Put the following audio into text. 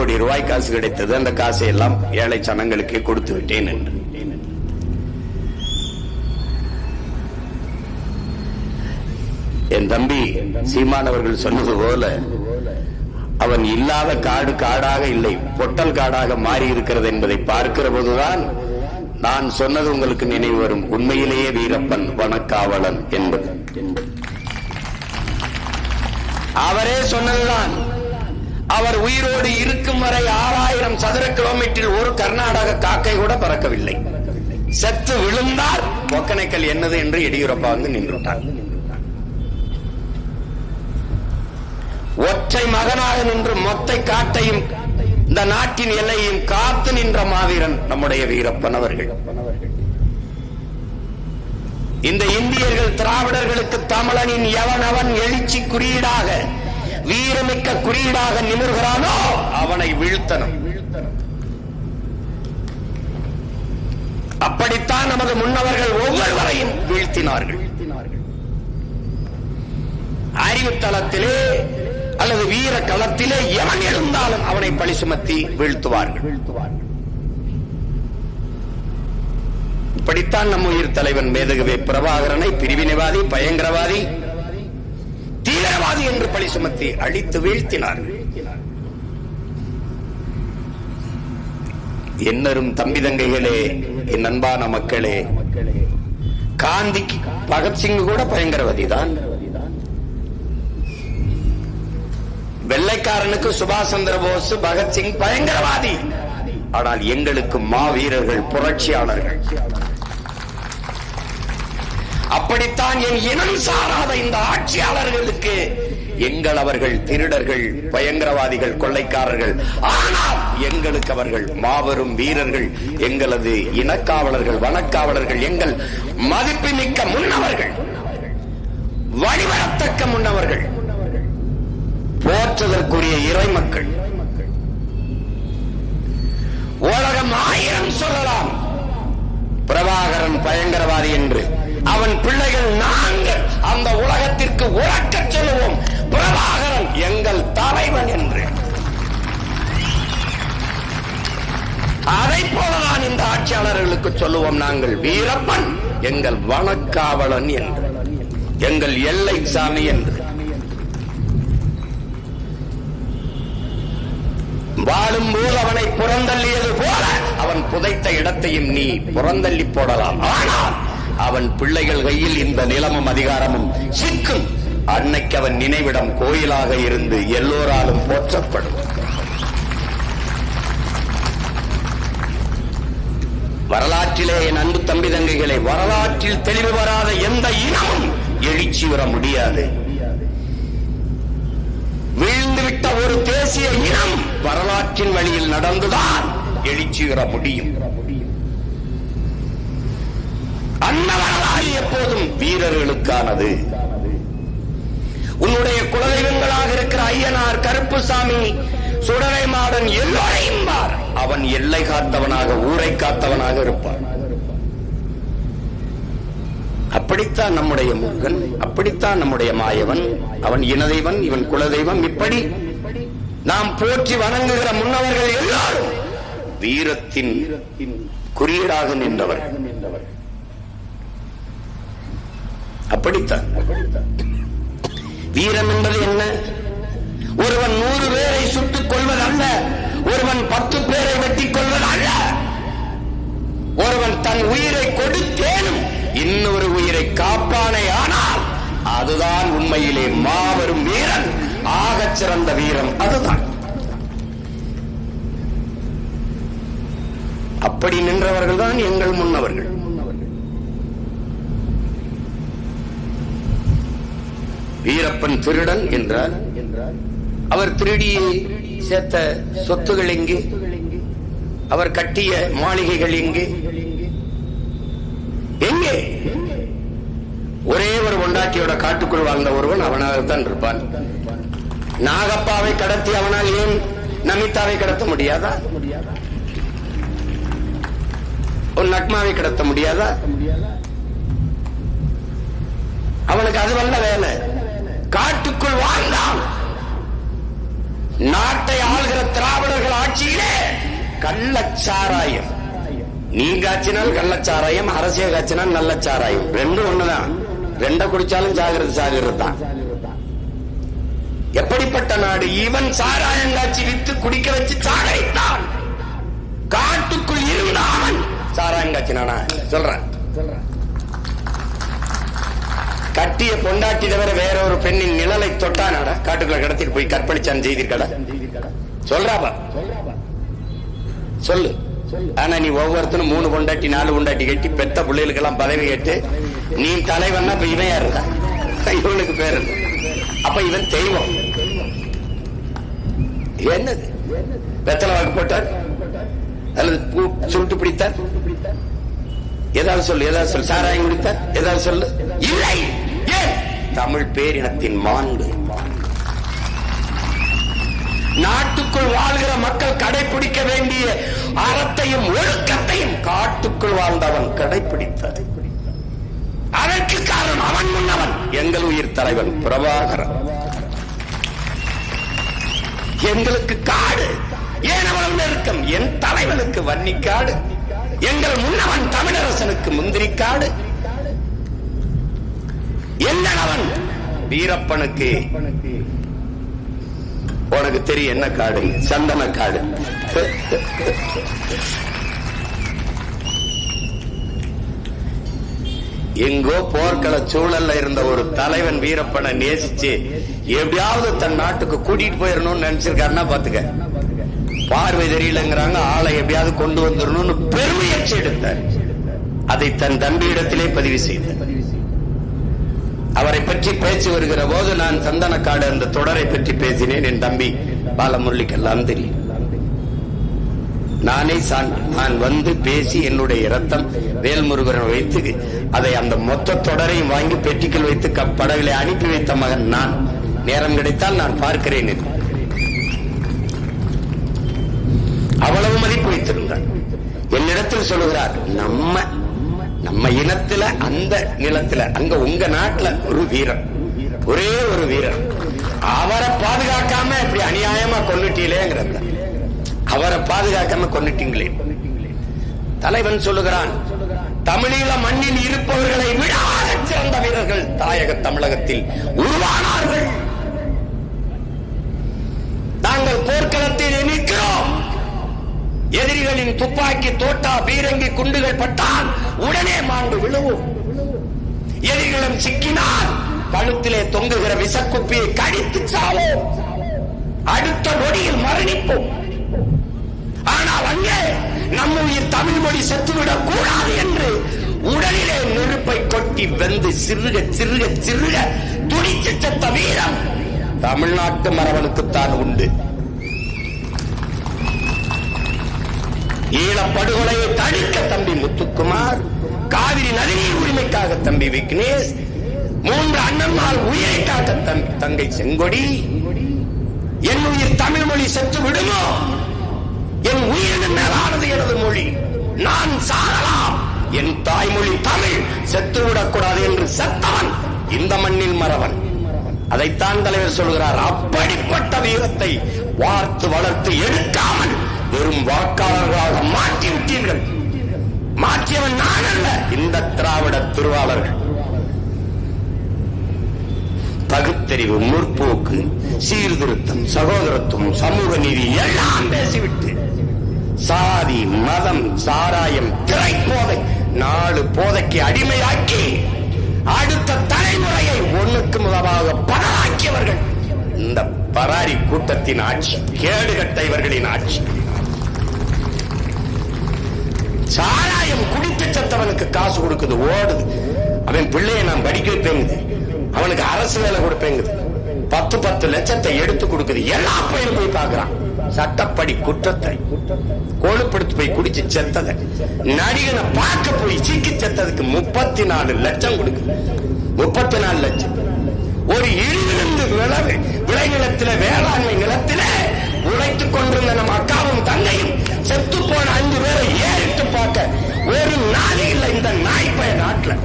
கோடி ரூபாய் காசு கிடைத்தது. அந்த காசை எல்லாம் ஏழை சனங்களுக்கு கொடுத்து விட்டேன் என்று. என் தம்பி சீமானவர்கள் சொன்னது போல அவன் இல்லாத காடு காடாக இல்லை பொட்டல் காடாக மாறி இருக்கிறது என்பதை பார்க்கிற போதுதான் நான் சொன்னது உங்களுக்கு நினைவு வரும். உண்மையிலேயே வீரப்பன் வனக்காவலன் என்பது. அவரே சொன்னதுதான். அவர் உயிரோடு இருக்கும் வரை ஆறாயிரம் சதுர கிலோமீட்டரில் ஒரு கர்நாடக காக்கை கூட பறக்கவில்லை. செத்து விழுந்தால் ஒக்கனைக்கல் என்னது என்று எடியூரப்பா வந்து நின்றுட்டார். ஒற்றை மகனாக நின்று மொத்தை காட்டையும் இந்த நாட்டின் எல்லையையும் காத்து நின்ற மாவீரன் நம்முடைய வீரப்பன் அவர்கள். இந்த இந்தியர்கள் திராவிடர்களுக்கு தமிழனின் எவனவன் எழுச்சி குறியீடாக வீரமிக்க குறியீடாக நிமிர்கிறானோ அவனை வீழ்த்தனும் அப்படித்தான் நமது முன்னவர்கள் ஒவ்வொருவரையும் வீழ்த்தினார்கள். அறிவு தளத்திலே அல்லது வீர களத்திலே எவன் எழுந்தாலும் அவனை பழி சுமத்தி வீழ்த்துவார்கள். இப்படித்தான் நம் உயிர் தலைவன் மேதகவே பிரபாகரனை பிரிவினைவாதி பயங்கரவாதி தீவிரவாதி என்று பழி சுமத்தி அழித்து வீழ்த்தினார். என்னரும் தம்பி தங்கைகளே என் அன்பான மக்களே காந்தி பகத்சிங் கூட பயங்கரவாதி தான். வெள்ளைக்காரனுக்கு சுபாஷ் சந்திர போஸ் பகத்சிங் பயங்கரவாதி. ஆனால் எங்களுக்கு மாவீரர்கள் புரட்சியாளர்கள். அப்படித்தான் என் இனம் சாராத இந்த ஆட்சியாளர்களுக்கு எங்கள் அவர்கள் திருடர்கள் பயங்கரவாதிகள் கொள்ளைக்காரர்கள். ஆனால் எங்களுக்கு அவர்கள் மாபெரும் வீரர்கள் எங்களது இனக்காவலர்கள் வனக்காவலர்கள் எங்கள் மதிப்புமிக்க முன்னவர்கள் வழிவரத்தக்க முன்னவர்கள் போற்றுதற்குரிய இறைமக்கள். உலகம் ஆயிரம் சொல்லலாம். பிரபாகரன் பயங்கரவாதி என்று. அவன் பிள்ளைகள் நாங்கள் அந்த உலகத்திற்கு உறக்க சொல்லுவோம். பிரபாகரன் எங்கள் தலைவன் என்று. அதை போலதான் இந்த ஆட்சியாளர்களுக்கு சொல்லுவோம் நாங்கள். வீரப்பன் எங்கள் வனக்காவலன் என்று. எங்கள் எல்லை சாமி என்று. வாழும் போது அவனை புறந்தள்ளியது போல அவன் புதைத்த இடத்தையும் நீ புறந்தள்ளி போடலாம். ஆனால் அவன் பிள்ளைகள் கையில் இந்த நிலமும் அதிகாரமும் சிக்கும். அன்னைக்கு அவன் நினைவிடம் கோயிலாக இருந்து எல்லோராலும் போற்றப்படும். வரலாற்றிலே என் அன்பு தம்பி தங்கைகளை வரலாற்றில் தெளிவு வராத எந்த இனமும் எழுச்சி வர முடியாது. வீழ்ந்துவிட்ட ஒரு தேசிய இனம் வரலாற்றின் வழியில் நடந்துதான் எழுச்சி வர முடியும். அந்த வரலாறு எப்போதும் வீரர்களுக்கானது. உன்னுடைய குலதெய்வங்களாக இருக்கிற ஐயனார் கருப்புசாமி சுடலை மாடன் எல்லோரையும் பார். அவன் எல்லை காத்தவனாக ஊரை காத்தவனாக இருப்பான். அப்படித்தான் நம்முடைய முருகன் அப்படித்தான் நம்முடைய மாயவன். அவன் இனதெய்வன் இவன் குலதெய்வம். இப்படி நாம் போற்றி வணங்குகிற முன்னவர்கள் எல்லாரும் வீரத்தின் குறியீடாக நின்றவர். அப்படித்தான் வீரம் என்பது என்ன? ஒருவன் நூறு பேரை சுட்டுக் கொள்வது அல்ல ஒருவன் பத்து பேரை வெட்டிக் கொள்வது அல்ல. ஒருவன் தன் உயிரை கொடுத்தேனும் இன்னொரு உயிரை காப்பானே ஆனால் அதுதான் உண்மையிலே மாபெரும் வீரன். ஆகச் சிறந்த வீரம் அதுதான். அப்படி நின்றவர்கள் தான் எங்கள் முன்னவர்கள். வீரப்பன் திருடன் என்றார். அவர் திருடியை சேர்த்த சொத்துகள் எங்கே? அவர் கட்டிய மாளிகைகள் எங்கே? எங்கே? ஒரே ஒரு ஒண்டாட்டியோட காட்டுக்குள் வாழ்ந்த ஒருவன் அவனாகத்தான் இருப்பான். நாகப்பாவை கடத்தி அவனால் ஏன் நமிதாவை கடத்த முடியாதா? ஒரு நக்மாவை கடத்த முடியாதா? அவனுக்கு அது வந்த வேலை. காட்டுக்குள் வாழ்ந்தான் நாட்டை ஆள்கிற திராவிடர்கள் ஆட்சியிலே கள்ளச்சாராயம். நீ காய்ச்சினால் கள்ளச்சாராயம் அரசியல் காய்ச்சினால் நல்ல சாராயம் ரெண்டும் ஒண்ணுதான். ரெண்ட குடிச்சாலும் ஜாகிரதை சாகிறது தான். எப்படிப்பட்ட நாடு? இவன் சாராயம் காட்சி வித்து குடிக்க வச்சு சாகரித்தான் காட்டுக்குள் இருந்த அவன். சாராயம் காய்ச்சினானா? சொல்றேன். கட்டிய பொண்டாட்டி தவிர வேற ஒரு பெண்ணின் நிழலை தொட்டானாடா காட்டுக்குள்ள கடத்திட்டு போய் கற்பழிச்சான் செய்திருக்கடா சொல்றாப்பா. சொல்லு. ஆனா நீ ஒவ்வொருத்தனும் மூணு பொண்டாட்டி நாலு பொண்டாட்டி கட்டி பெத்த பிள்ளைகளுக்கெல்லாம் பதவி கேட்டு நீ தலைவன்னா இப்ப இவன் யாருடா இவனுக்கு பேர் அப்ப இவன் தெய்வம். என்னது? வெத்தலை வாக்கு போட்டார்? அல்லது பூ சுருட்டு பிடித்தார்? ஏதாவது சொல்லு ஏதாவது சொல்லு. சாராயம் குடித்தார்? ஏதாவது சொல்லு. இல்லை! தமிழ் பேரினத்தின் மாண்பு நாட்டுக்குள் வாழ்கிற மக்கள் கடைபிடிக்க வேண்டிய அறத்தையும் ஒழுக்கத்தையும் காட்டுக்குள் வாழ்ந்தவன் கடைபிடித்தார் அதற்கு காரணம் அவன் முன்னவன் எங்கள் உயிர் தலைவன் பிரபாகரன். எங்களுக்கு காடு ஏன் அவ்வளவு நெருக்கம்? என் தலைவனுக்கு வன்னிக்காடு. எங்கள் முன்னவன் தமிழரசனுக்கு முந்திரிக்காடு. என்னவன் வீரப்பனுக்கு உனக்கு தெரியும் என்ன காடு? சந்தன காடு. எங்கோ போர்க்கள சூழல்ல இருந்த ஒரு தலைவன் வீரப்பனை நேசிச்சு எப்படியாவது தன் நாட்டுக்கு கூட்டிட்டு போயிடணும்னு நினைச்சிருக்காருன்னா பாத்துக்க. பார்வை தெரியலங்கிறாங்க ஆளை எப்படியாவது கொண்டு வந்துடணும்னு பெருமுயற்சி எடுத்தார். அதை தன் தம்பியிடத்திலே பதிவு செய்தார். அவரை பற்றி பேச்சு வருகிற போது நான் சந்தனக்காடு அந்த தொடரை பற்றி பேசினேன். என் தம்பி பாலமுரளிக்கெல்லாம் தெரியும். நானே நான் வந்து பேசி என்னுடைய ரத்தம் வேல்முருகனை வைத்து அதை அந்த மொத்த தொடரையும் வாங்கி பெட்டிக்குள் வைத்து படகளை அனுப்பி வைத்த மகன் நான். நேரம் கிடைத்தால் நான் பார்க்கிறேன் அவ்வளவு மதிப்பு வைத்திருந்தார். என்னிடத்தில் சொல்லுகிறார் நம்ம நம்ம இனத்துல அந்த நிலத்துல அங்க உங்க நாட்டுல ஒரு வீரன். ஒரே ஒரு வீரன். அவரை பாதுகாக்காம இப்படி அநியாயமா கொண்டுட்டீங்களேங்கிறத அவரை பாதுகாக்காம கொண்டுட்டீங்களே தலைவன் சொல்லுகிறான் தமிழீழ மண்ணில் இருப்பவர்களை விட சிறந்த வீரர்கள். தாயக தமிழகத்தில் உருவானார்கள். எதிரிகளின் துப்பாக்கி தோட்டா பீரங்கி குண்டுகள் பட்டால் உடனே மாண்டு விழுவோம். எதிரிகளும் சிக்கினால் கழுத்திலே தொங்குகிற விசக்குப்பியை கடித்து சாவோம். அடுத்த நொடியில் மரணிப்போம். ஆனால் அங்கே நம்ம உயிர் தமிழ் மொழி செத்துவிடக் கூடாது என்று உடலிலே நெருப்பை கொட்டி வெந்து சிறுக சிறுக சிறுக துடித்து செத்த வீரம் தமிழ்நாட்டு மரபனுக்குத்தான் உண்டு. ஈழப்படுகொலையை தடுக்க தம்பி முத்துக்குமார் காவிரி நதிநீர் உரிமைக்காக தம்பி விக்னேஷ் மூன்று அண்ணன்மார் உயிரை காக்க தம் தங்கை செங்கொடி என் உயிர் தமிழ் மொழி செத்து விடுமோ? என் உயிரின் மேலானது எனது மொழி. நான் சாகலாம். என் தாய்மொழி தமிழ் செத்துவிடக் கூடாது என்று செத்தவன் இந்த மண்ணில் மறவன். அதைத்தான் தலைவர் சொல்கிறார். அப்படிப்பட்ட வீரத்தை வார்த்து வளர்த்து எடுக்காமல் வெறும் வாக்காளர்களாக மாற்றிவிட்டீர்கள். மாற்றியவன் நான் அல்ல இந்த திராவிட திருவாளர்கள். பகுத்தறிவு முற்போக்கு சீர்திருத்தம் சகோதரத்துவம் சமூக நீதி எல்லாம் பேசிவிட்டு சாதி மதம் சாராயம் திரை போதை நாலு போதைக்கு அடிமையாக்கி அடுத்த தலைமுறையை ஒண்ணுக்கு முதலாக பலராக்கியவர்கள் இந்த பராரி கூட்டத்தின் ஆட்சி கேடுகட்ட இவர்களின் ஆட்சி. காசு கொடுக்குது ஓடுது. அவன் பிள்ளையை நான் படிக்க வைப்பேங்குது. அவனுக்கு அரசு வேலை கொடுப்பேங்குது. பத்து பத்து லட்சத்தை எடுத்து கொடுக்குது. எல்லா பையனும் போய் பாக்குறான் சட்டப்படி குற்றத்தை. கொழுப்படுத்து போய் குடிச்சு செத்ததை. நடிகனை பார்க்க போய் சிக்கி செத்ததுக்கு முப்பத்தி நாலு லட்சம் கொடுக்குது. முப்பத்தி நாலு லட்சம். ஒரு இருந்து விளவு விளைநிலத்தில வேளாண்மை நிலத்தில உழைத்துக் கொண்டிருந்த நம்ம அக்காவும் தங்கையும் செத்து போன அஞ்சு பேரை ஏறிட்டு பார்க்க ஒரு நாளே இல்லை இந்த நாய்ப்பய நாட்டில்.